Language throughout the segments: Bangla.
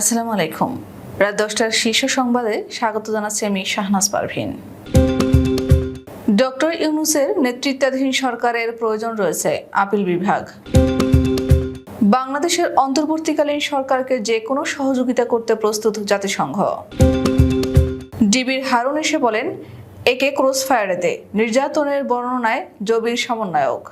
আসসালামু আলাইকুম। রাত দশটার শীর্ষ সংবাদে স্বাগত জানাচ্ছি আমি শাহনাজ পারভিন। ডক্টর ইউনুসের নেতৃত্বাধীন সরকারের প্রয়োজন রয়েছে আপিল বিভাগ। বাংলাদেশের অন্তর্বর্তীকালীন সরকারকে যে কোনো সহযোগিতা করতে প্রস্তুত জাতিসংঘ। ডিবির হারুন এসে বলেন, একে ক্রস ফায়ারেতে নির্যাতনের বর্ণনায় জবির সমন্বয়ক।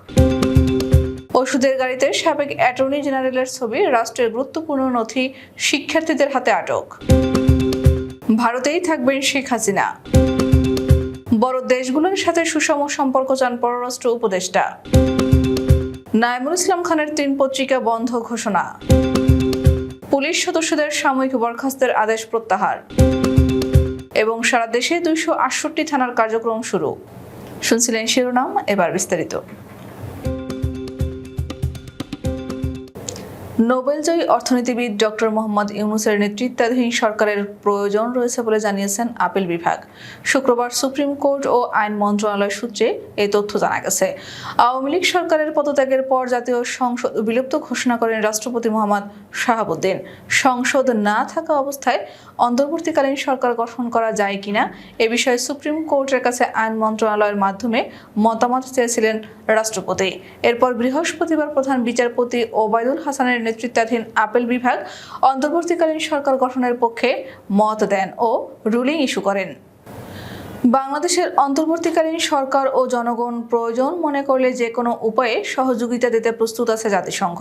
ওষুধের গাড়িতে সাবেক অ্যাটর্নি জেনারেলের ছবি, রাষ্ট্রের গুরুত্বপূর্ণ নথি, শিক্ষার্থীদের হাতে আটক। ভারতেই থাকবেন শেখ হাসিনা। বড় দেশগুলোর সাথে সুষম সম্পর্ক চান পররাষ্ট্র উপদেষ্টা। নাইমুল ইসলাম খানের তিন পত্রিকা বন্ধ ঘোষণা। পুলিশ সদস্যদের সাময়িক বরখাস্তের আদেশ প্রত্যাহার। এবং সারা দেশে দুইশো আটষট্টি থানার কার্যক্রম শুরু। শুনছিলেন শিরোনাম, এবার বিস্তারিত। নোবেলজয়ী অর্থনীতিবিদ ডক্টর মোহাম্মদ ইউনুসের নেতৃত্বাধীন সরকারের প্রয়োজন রয়েছে বলে জানিয়েছেন আপিল বিভাগ। শুক্রবার সুপ্রিম কোর্ট ও আইন মন্ত্রণালয় সূত্রে এই তথ্য জানা গেছে। আওয়ামী লীগ সরকারের পদত্যাগের পর জাতীয় সংসদ বিলুপ্ত ঘোষণা করেন রাষ্ট্রপতি মোহাম্মদ শাহাবুদ্দিন। সংসদ না থাকা অবস্থায় অন্তর্বর্তীকালীন সরকার গঠন করা যায় কিনা এ বিষয়ে সুপ্রিম কোর্টের কাছে আইন মন্ত্রণালয়ের মাধ্যমে মতামত চেয়েছিলেন রাষ্ট্রপতি। এরপর বৃহস্পতিবার প্রধান বিচারপতি ওবায়দুল হাসানের নেতৃত্বাধীন আপিল বিভাগ অন্তর্বর্তীকালীন সরকার গঠনের পক্ষে মত দেন ও রুলিং ইস্যু করেন। বাংলাদেশের অন্তর্বর্তীকালীন সরকার ও জনগণ প্রয়োজন মনে করলে যে কোনো উপায়ে সহযোগিতা দিতে প্রস্তুত আছে জাতিসংঘ।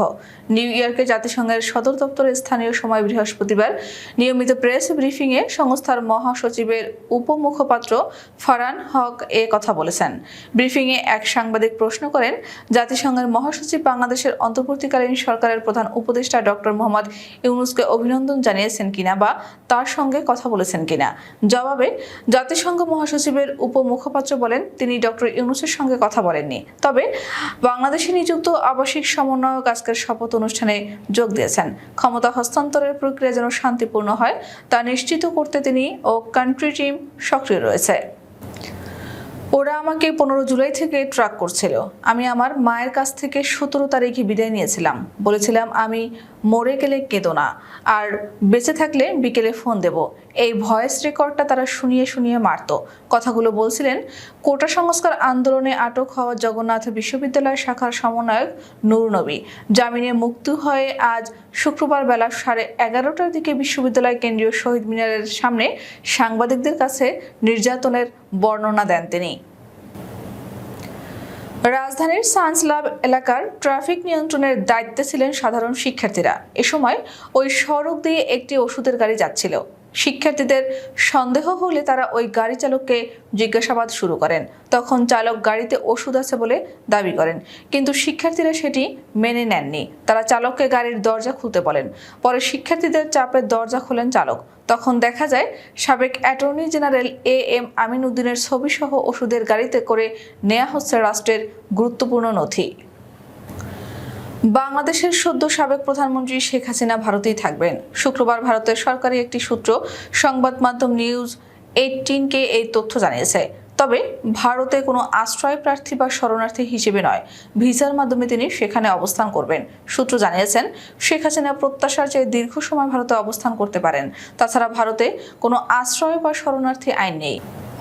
নিউ ইয়র্কে জাতিসংঘের সদর দপ্তরের স্থানীয় সময় বৃহস্পতিবার নিয়মিত প্রেস ব্রিফিংয়ে সংস্থার মহাসচিবের উপমুখপাত্র ফারান হক এ কথা বলেছেন। ব্রিফিংয়ে এক সাংবাদিক প্রশ্ন করেন, জাতিসংঘের মহাসচিব বাংলাদেশের অন্তর্বর্তীকালীন সরকারের প্রধান উপদেষ্টা ডক্টর মোহাম্মদ ইউনুসকে অভিনন্দন জানিয়েছেন কিনা বা তার সঙ্গে কথা বলেছেন কিনা। জবাবে, জাতিসংঘ মহাসচিবের উপমুখপাত্র বলেন, তিনি ডক্টর ইউনুসের সঙ্গে কথা বলেননি। তবে বাংলাদেশে নিযুক্ত আবাসিক সমন্বয়ক আজকের শপথ অনুষ্ঠানে যোগ দিয়েছেন। ক্ষমতা হস্তান্তরের প্রক্রিয়া যেন শান্তিপূর্ণ হয়, তা নিশ্চিত করতে তিনি ও কান্ট্রি টিম সক্রিয় রয়েছে। ওরা আমাকে পনেরো জুলাই থেকে ট্রাক করছিল। আমি আমার মায়ের কাছ থেকে সতেরো তারিখে বিদায় নিয়েছিলাম। বলেছিলাম, আমি মরে গেলে কেঁদো না, আর বেঁচে থাকলে বিকেলে ফোন দেব। এই ভয়েস রেকর্ডটা তারা শুনিয়ে শুনিয়ে মারত। কথাগুলো বলছিলেন, কোটা সংস্কার আন্দোলনে আটক হওয়া জগন্নাথ বিশ্ববিদ্যালয় শাখার সমন্বয়ক নূর নবী। জামিনে মুক্তি হয়ে আজ শুক্রবার বেলা সাড়ে এগারোটার দিকে বিশ্ববিদ্যালয় কেন্দ্রীয় শহীদ মিনারের সামনে সাংবাদিকদের কাছে নির্যাতনের বর্ণনা দেন তিনি। রাজধানীর সায়েন্স ল্যাব এলাকার ট্রাফিক নিয়ন্ত্রণের দায়িত্বে ছিলেন সাধারণ শিক্ষার্থীরা। এ সময় ওই সড়ক দিয়ে একটি ওষুধের গাড়ি যাচ্ছিল। শিক্ষার্থীদের সন্দেহ হলে তারা ওই গাড়ি চালককে জিজ্ঞাসাবাদ শুরু করেন। তখন চালক গাড়িতে ওষুধ আছে বলে দাবি করেন। কিন্তু শিক্ষার্থীরা সেটি মেনে নেননি। তারা চালককে গাড়ির দরজা খুলতে বলেন। পরে শিক্ষার্থীদের চাপে দরজা খোলেন চালক। তখন দেখা যায়, সাবেক attorney general A M Amin উদ্দিনের ছবিসহ ওষুধের গাড়িতে করে নেওয়া হচ্ছে রাষ্ট্রের গুরুত্বপূর্ণ নথি। বাংলাদেশের সদ্য সাবেক প্রধানমন্ত্রী শেখ হাসিনা ভারতেই থাকবেন। শুক্রবার ভারতের সরকারি একটি সূত্র, সংবাদ মাধ্যম নিউজ এইটিনকে এই তথ্য জানিয়েছে। তবে ভারতে কোনো আশ্রয় প্রার্থী বা শরণার্থী হিসেবে নয়, ভিসার মাধ্যমে তিনি সেখানে অবস্থান করবেন। সূত্র জানিয়েছেন, শেখ হাসিনা প্রত্যাশার চেয়ে দীর্ঘ সময় ভারতে অবস্থান করতে পারেন। তাছাড়া ভারতে কোনো আশ্রয় বা শরণার্থী আইন নেই।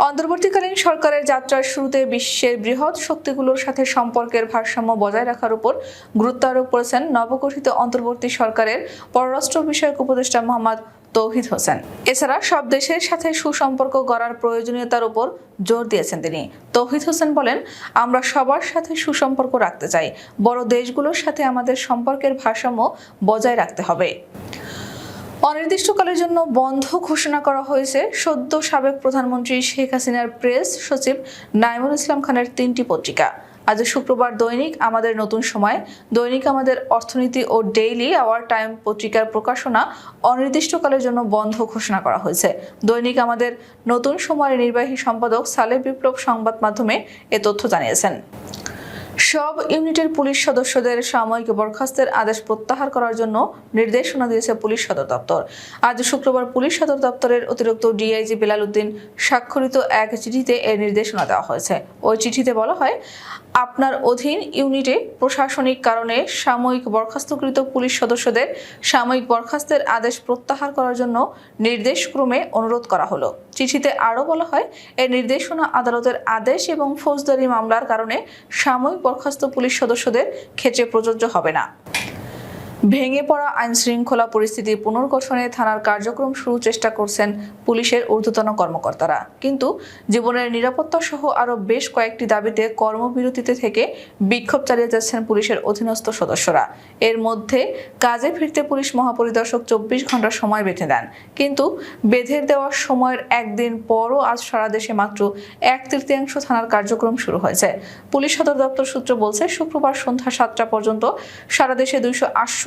অন্তর্বর্তীকালীন সরকারের যাত্রার শুরুতে বিশ্বের বৃহৎ শক্তিগুলোর সাথে সম্পর্কের ভারসাম্য বজায় রাখার উপর গুরুত্ব আরোপ করেছেন নবগঠিত অন্তর্বর্তী সরকারের পররাষ্ট্র বিষয়ক উপদেষ্টা মোহাম্মদ তৌহিদ হোসেন। এছাড়া সব দেশের সাথে সুসম্পর্ক গড়ার প্রয়োজনীয়তার উপর জোর দিয়েছেন তিনি। তৌহিদ হোসেন বলেন, আমরা সবার সাথে সুসম্পর্ক রাখতে চাই। বড় দেশগুলোর সাথে আমাদের সম্পর্কের ভারসাম্য বজায় রাখতে হবে। অনির্দিষ্টকালের জন্য বন্ধ ঘোষণা করা হয়েছে সদ্য সাবেক প্রধানমন্ত্রী শেখ হাসিনার প্রেস সচিব নাইমুল ইসলাম খানের তিনটি পত্রিকা। আজ শুক্রবার দৈনিক আমাদের নতুন সময়। দৈনিক আমাদের অর্থনীতি ও ডেইলি আওয়ার টাইম পত্রিকার প্রকাশনা অনির্দিষ্টকালের জন্য বন্ধ ঘোষণা করা হয়েছে। দৈনিক আমাদের নতুন সময়ের নির্বাহী সম্পাদক সালেহ বিপ্লব সংবাদ মাধ্যমে এ তথ্য জানিয়েছেন। সব ইউনিটের পুলিশ সদস্যদের সাময়িক বরখাস্তের আদেশ প্রত্যাহার করার জন্য নির্দেশনা দিয়েছে পুলিশ সদর দপ্তর। আজ শুক্রবার পুলিশ সদর দপ্তরের অতিরিক্ত ডিআইজি বেলাল উদ্দিন স্বাক্ষরিত এক চিঠিতে এর নির্দেশনা দেওয়া হয়েছে। ওই চিঠিতে বলা হয়, আপনার অধীন ইউনিটে প্রশাসনিক কারণে সাময়িক বরখাস্তকৃত পুলিশ সদস্যদের সাময়িক বরখাস্তের আদেশ প্রত্যাহার করার জন্য নির্দেশক্রমে অনুরোধ করা হলো। চিঠিতে আরও বলা হয় এই নির্দেশনা আদালতের আদেশ এবং ফৌজদারি মামলার কারণে সাময়িক বরখাস্ত পুলিশ সদস্যদের ক্ষেত্রে প্রযোজ্য হবে না। ভেঙে পড়া আইন শৃঙ্খলা পরিস্থিতি পুনর্গঠনে থানার কার্যক্রম শুরু চেষ্টা করছেন পুলিশের ঊর্ধ্বতন কর্মকর্তারা। কিন্তু জীবনের নিরাপত্তা সহ আরও বেশ কয়েকটি দাবিতে কর্মবিরতিতে থেকে বিক্ষোভ চালিয়ে যাচ্ছেন পুলিশের অধীনস্থ সদস্যরা। এর মধ্যে কাজে ফিরতে পুলিশ মহাপরিদর্শক চব্বিশ ঘণ্টা সময় বেঁধে দেন। কিন্তু বেঁধে দেওয়ার সময়ের একদিন পরও আজ সারা দেশে মাত্র এক তৃতীয়াংশ থানার কার্যক্রম শুরু হয়েছে। পুলিশ সদর দপ্তর সূত্র বলছে, শুক্রবার সন্ধ্যা সাতটা পর্যন্ত সারা দেশে দুইশো